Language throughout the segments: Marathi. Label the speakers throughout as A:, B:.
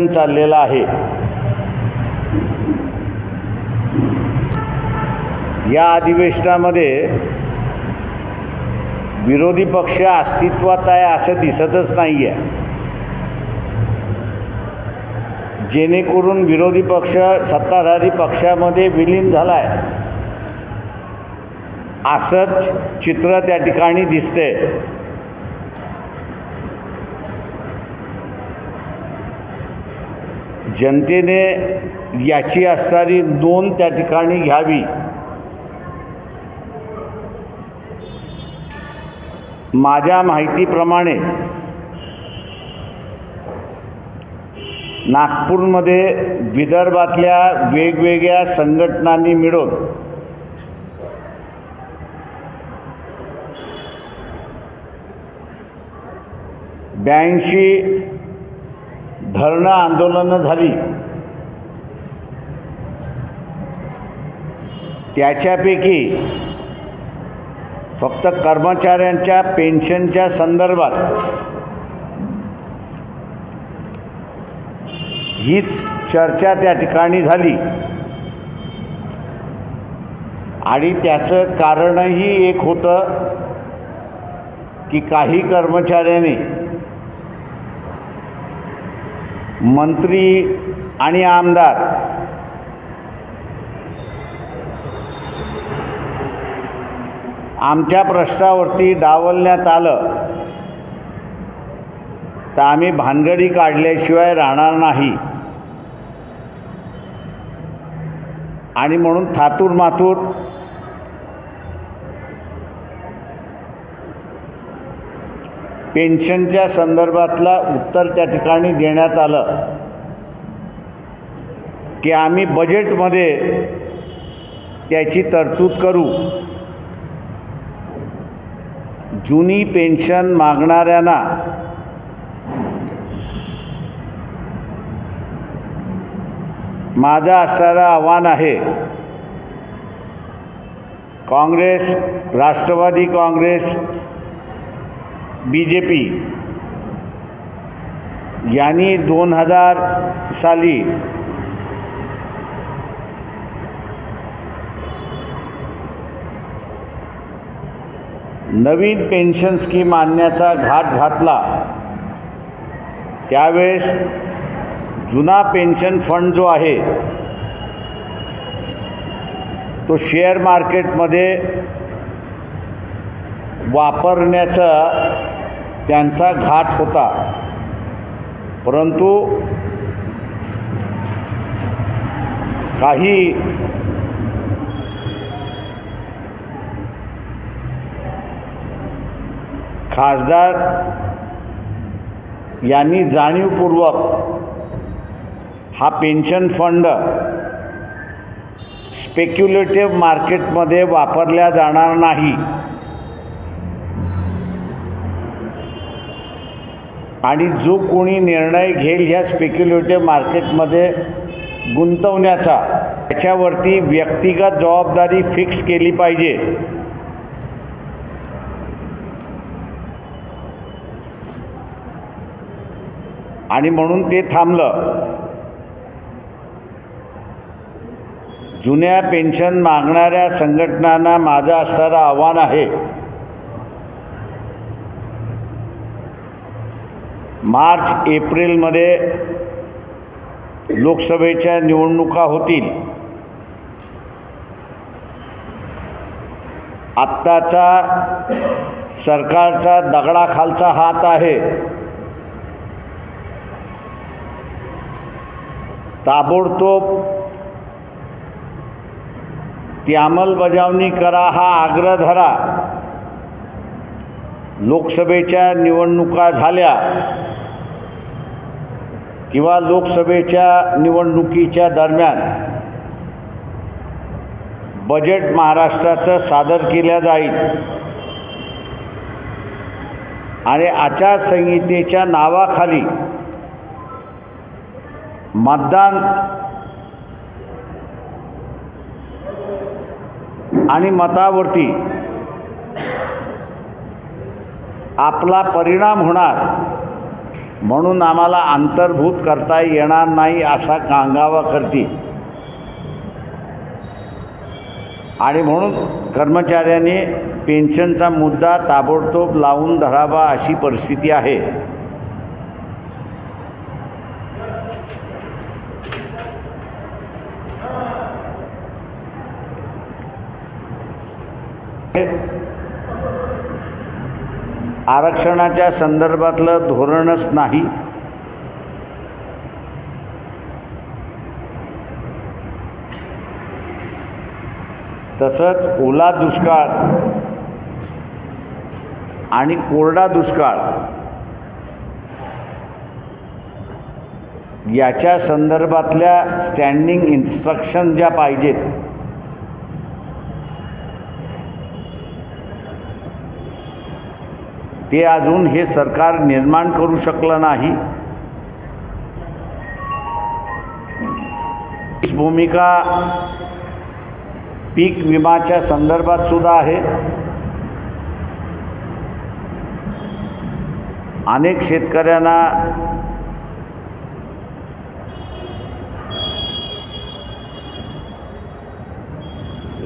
A: चाललेला आहे. या अधिवेशनामध्ये विरोधी पक्ष अस्तित्वात आहे असं दिसतच नाही आहे जेणेकरून विरोधी पक्ष सत्ताधारी पक्षामध्ये विलीन झाला आहे असंच चित्र त्या ठिकाणी दिसते जनतेने याची असणारी नोंद त्या ठिकाणी घ्यावी. माझ्या माहितीप्रमाणे नागपूरमध्ये विदर्भातल्या वेगवेगळ्या संघटनांनी मिळून ब्याऐंशी धरणं आंदोलनं झाली. त्याच्यापैकी फक्त कर्मचाऱ्यांच्या पेन्शनच्या संदर्भात हीच चर्चा त्या ठिकाणी झाली. आणि त्याचं कारणही एक होतं की काही कर्मचाऱ्यांनी मंत्री आणि आमदार. आमच्या प्रश्नावरती डावलण्यात आलं तर आम्ही भानगडी काढल्याशिवाय राहणार नाही. आणि म्हणून थातूर मातूर पेन्शनच्या संदर्भातला उत्तर त्या ठिकाणी देण्यात आलं. की आम्ही बजेटमध्ये त्याची तरतूद करू. जुनी पेन्शन मागणाऱ्यांना माझं असणारं आव्हान आहे. Congress Rashtrawadi Congress B J P यांनी दोन हजार साली नवीन पेन्शन स्कीम आणण्याचा घाट घातला. त्यावेळेस जुना पेन्शन फंड जो आहे तो शेअर मार्केटमध्ये वापरण्याचा त्यांचा घाट होता. परंतु काही खासदार यांनी जाणीवपूर्वक हा पेन्शन फंड स्पेक्युलेटिव्ह मार्केटमध्ये वापरल्या जाणार नाही. आणि जो कोणी निर्णय घेईल ह्या स्पेक्युलेटिव्ह मार्केटमध्ये गुंतवण्याचा त्याच्यावरती व्यक्तिगत जबाबदारी फिक्स केली पाहिजे. आणि म्हणून ते थांबलं. जुन्या पेन्शन मागणाऱ्या संघटनांना माझं असणारं आव्हान आहे. मार्च एप्रिलमध्ये लोकसभेच्या निवडणुका होतील. आत्ताचा सरकारचा दगडाखालचा हात आहे. ताबडतोब ती अंमलबजावणी करा हा आग्रह धरा. लोकसभेच्या निवडणुका झाल्या. किंवा लोकसभेच्या निवडणुकीच्या दरम्यान बजेट महाराष्ट्राचं सादर केलं जाईल. आणि आचारसंहितेच्या नावाखाली मतदान आणि मतावरती आपला परिणाम होणार. म्हणून आम्हाला अंतर्भूत करता येणार नाही असा कांगावा करते. आणि म्हणून कर्मचाऱ्यांनी पेन्शनचा मुद्दा ताबडतोब लावून धरावा अशी परिस्थिती आहे. आरक्षणाच्या संदर्भातलं धोरणच नाही. तसंच ओला दुष्काळ आणि कोरडा दुष्काळ याच्या संदर्भातल्या स्टँडिंग इन्स्ट्रक्शन ज्या पाहिजेत ते अजून हे सरकार निर्माण करू शकलं नाही. भूमिका पीक विमाच्या संदर्भात सुद्धा आहे. अनेक शेतकऱ्यांना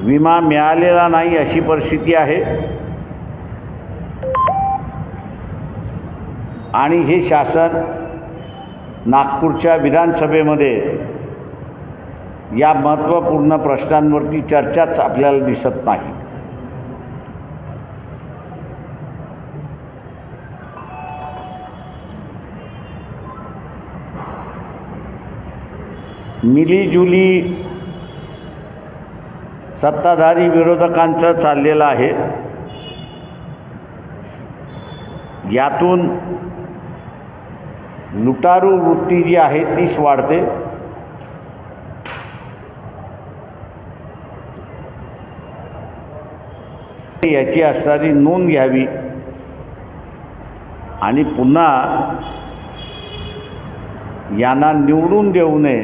A: विमा मिळालेला नाही अशी परिस्थिती आहे. आणि हे शासन नागपूरच्या विधानसभेमध्ये या महत्त्वपूर्ण प्रश्नांवरती चर्चाच आपल्याला दिसत नाही. मिलीजुली सत्ताधारी विरोधकांचं चाललेलं आहे. यातून लुटारू वृत्ती जी आहे तीच वाढते. याची असणारी नोंद घ्यावी. आणि पुन्हा यांना निवडून देऊ नये.